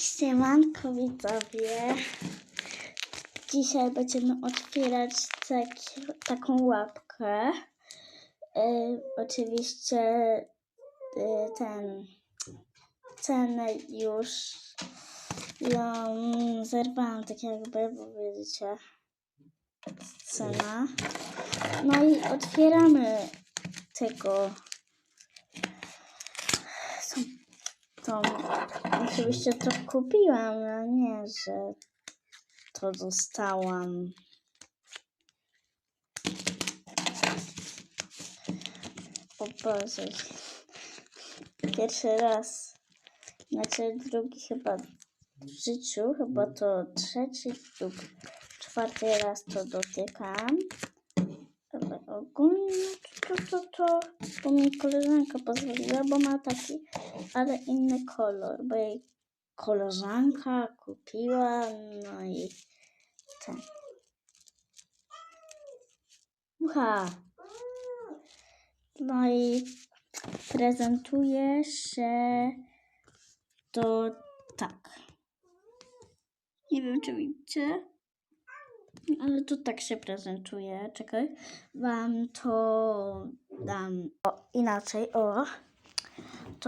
Siemanko widzowie. Dzisiaj będziemy otwierać taki, taką łapkę. E, oczywiście e, ten cenę już ją zerwałam tak jakby, bo wiecie cena. No i otwieramy tego to oczywiście to kupiłam, a nie, że to dostałam. O Boże. Pierwszy raz, znaczy drugi chyba w życiu, chyba to trzeci lub czwarty raz to dotykam. Ogólnie to, to, to, bo mi koleżanka pozwoliła, bo ma taki, ale inny kolor, bo jej koleżanka kupiła, no i ten. Ucha. No i prezentuje się to tak. Nie wiem, czy widzicie. Ale to tak się prezentuje. Czekaj. Wam to dam o, inaczej. O.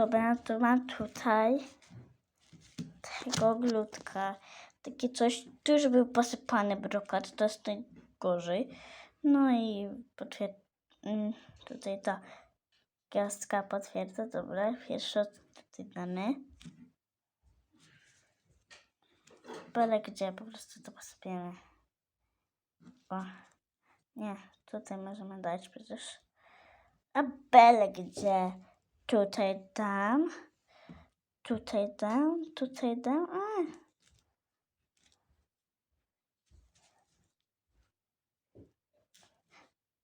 Be- to mam tutaj tego glutka. Takie coś, tu już był posypany brokat, to jest najgorzej. No i mm, tutaj ta gwiazdka potwierdza, dobra, pierwszy tutaj dany. Byle gdzie, po prostu to posypiemy. O, nie, tutaj możemy dać przecież. A gdzie? Tutaj dam. Tutaj dam, tutaj dam. A.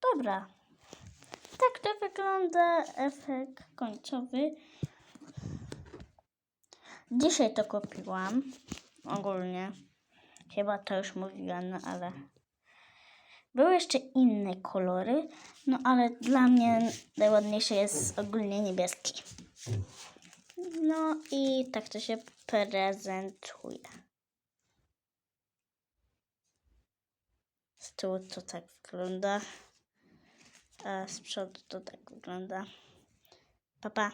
Dobra. Tak to wygląda efekt końcowy. Dzisiaj to kupiłam. Ogólnie. Chyba to już mówiłam, no ale. Były jeszcze inne kolory, no ale dla mnie najładniejszy jest ogólnie niebieski. No i tak to się prezentuje. Z tyłu to tak wygląda, a z przodu to tak wygląda. Pa, pa.